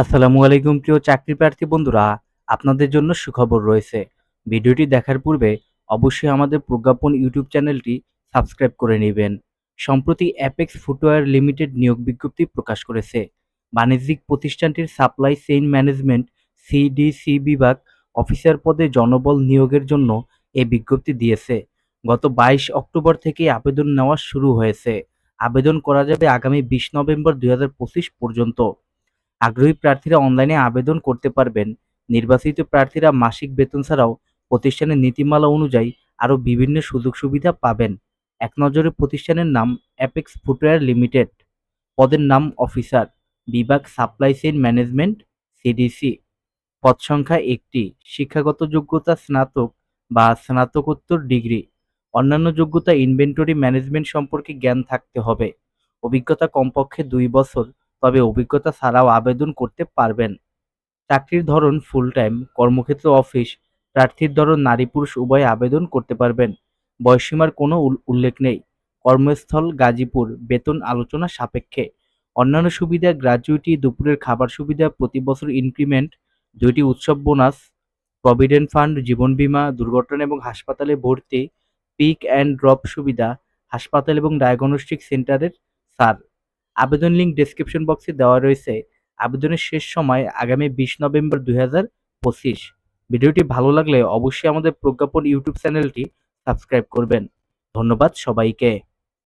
আসসালামু আলাইকুম, প্রিয় চাকরি প্রার্থী বন্ধুরা। আপনাদের জন্য সুখবর রয়েছে। ভিডিওটি দেখার পূর্বে অবশ্যই আমাদের প্রজ্ঞাপন ইউটিউব চ্যানেলটি সাবস্ক্রাইব করে নেবেন। সম্প্রতি অ্যাপেক্স ফুটওয়্যার লিমিটেড নিয়োগ বিজ্ঞপ্তি প্রকাশ করেছে। বাণিজ্যিক প্রতিষ্ঠানটির সাপ্লাই চেইন ম্যানেজমেন্ট সিডিসি বিভাগ অফিসার পদে জনবল নিয়োগের জন্য এই বিজ্ঞপ্তি দিয়েছে। গত বাইশ অক্টোবর থেকে আবেদন নেওয়া শুরু হয়েছে। আবেদন করা যাবে আগামী বিশ নভেম্বর দুই হাজার পঁচিশ পর্যন্ত। আগ্রহী প্রার্থীরা অনলাইনে আবেদন করতে পারবেন। নির্বাচিত প্রার্থীরা মাসিক বেতন ছাড়াও প্রতিষ্ঠানের নীতিমালা অনুযায়ী আরও বিভিন্ন সুযোগ সুবিধা পাবেন। এক নজরে প্রতিষ্ঠানের নাম অ্যাপেক্স ফুটওয়্যার লিমিটেড পদের নাম অফিসার বিভাগ সাপ্লাই চেইন ম্যানেজমেন্ট সিডিসি পদ সংখ্যা একটি, শিক্ষাগত যোগ্যতা স্নাতক বা স্নাতকোত্তর ডিগ্রি। অন্যান্য যোগ্যতা ইনভেন্টরি ম্যানেজমেন্ট সম্পর্কে জ্ঞান থাকতে হবে। অভিজ্ঞতা কমপক্ষে দুই বছর। তবে অভিজ্ঞতা ছাড়াও আবেদন করতে পারবেন। চাকরির ধরন ফুল টাইম কর্মক্ষেত্র অফিস প্রার্থীর ধরন নারী পুরুষ, উভয় আবেদন করতে পারবেন। বয়সীমার কোনো উল্লেখ নেই। কর্মস্থল গাজীপুর, বেতন আলোচনা সাপেক্ষে। অন্যান্য সুবিধা গ্র্যাচুইটি দুপুরের খাবার সুবিধা প্রতি বছর ইনক্রিমেন্ট দুইটি উৎসব বোনাস প্রভিডেন্ট ফান্ড জীবন বীমা, দুর্ঘটনা এবং হাসপাতালে ভর্তি পিক অ্যান্ড ড্রপ সুবিধা, হাসপাতাল এবং ডায়াগনস্টিক সেন্টারের সার আবেদন লিঙ্ক ডেসক্রিপশন বক্সে দেওয়া রয়েছে। আবেদনের শেষ সময় আগামী বিশ নভেম্বর দুই হাজার পঁচিশ। ভিডিওটি ভালো লাগলে অবশ্যই আমাদের প্রজ্ঞাপন ইউটিউব চ্যানেলটি সাবস্ক্রাইব করবেন। ধন্যবাদ সবাইকে।